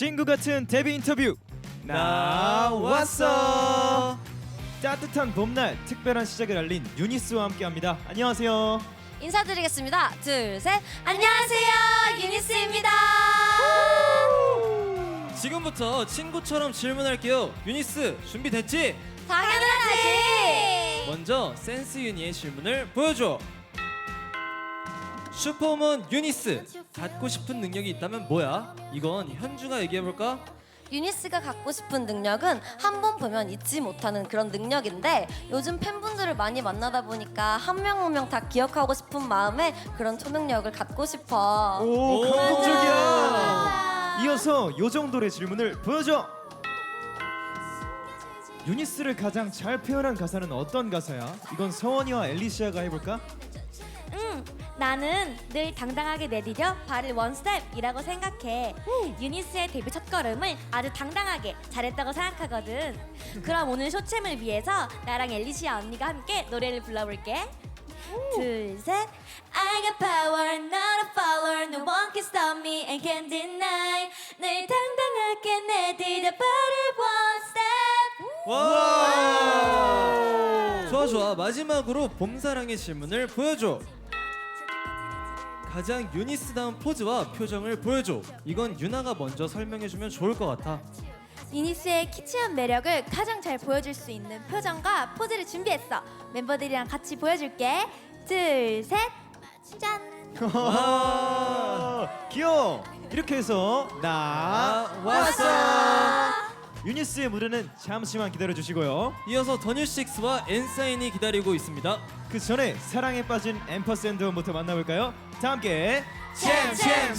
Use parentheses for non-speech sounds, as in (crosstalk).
친구 같은 데뷔 인터뷰 나왔어. 따뜻한 봄날 특별한 시작을 알린 유니스와 함께합니다. 안녕하세요. 인사드리겠습니다. 둘, 셋. 안녕하세요. 유니스입니다. 지금부터 친구처럼 질문할게요. 유니스 준비됐지? 당연하지. 먼저 센스 유니의 질문을 보여줘. 슈퍼우먼 유니스 갖고 싶은 능력이 있다면 뭐야? 이건 현주가 얘기해 볼까? 유니스가 갖고 싶은 능력은 한 번 보면 잊지 못하는 그런 능력인데 요즘 팬분들을 많이 만나다 보니까 한 명 한 명 다 기억하고 싶은 마음에 그런 초능력을 갖고 싶어. 오, 오. 감동적이야. 이어서 요 정도의 질문을 보여줘. 유니스를 가장 잘 표현한 가사는 어떤 가사야? 이건 서원이와 엘리시아가 해볼까? 응, 나는 늘 당당하게 내디뎌 발을 원스텝이라고 생각해. 유니스의 데뷔 첫걸음을 아주 당당하게 잘했다고 생각하거든. (laughs) 그럼 오늘 쇼챔을 위해서 나랑 엘리시아 언니가 함께 노래를 불러볼게. 둘, 셋. I got power, not a follower. No one can stop me and can deny. 늘 당당하게 내디뎌 발을 원스텝. 와! 좋아 좋아. 마지막으로 봄사랑의 질문을 보여줘. 가장 유니스다운 포즈와 표정을 보여줘. 이건 유나가 먼저 설명해주면 좋을 것 같아. 유니스의 키치한 매력을 가장 잘 보여줄 수 있는 표정과 포즈를 준비했어. 멤버들이랑 같이 보여줄게. 둘, 셋, 짠. 와, (laughs) 귀여워. 이렇게 해서 나 왔어. 유니스의 무대는 잠시만 기다려 주시고요. 이어서 더뉴식스와 엔사인이 기다리고 있습니다. 그 전에 사랑에 빠진 앰퍼샌드부터 만나볼까요? 다 함께 챔 챔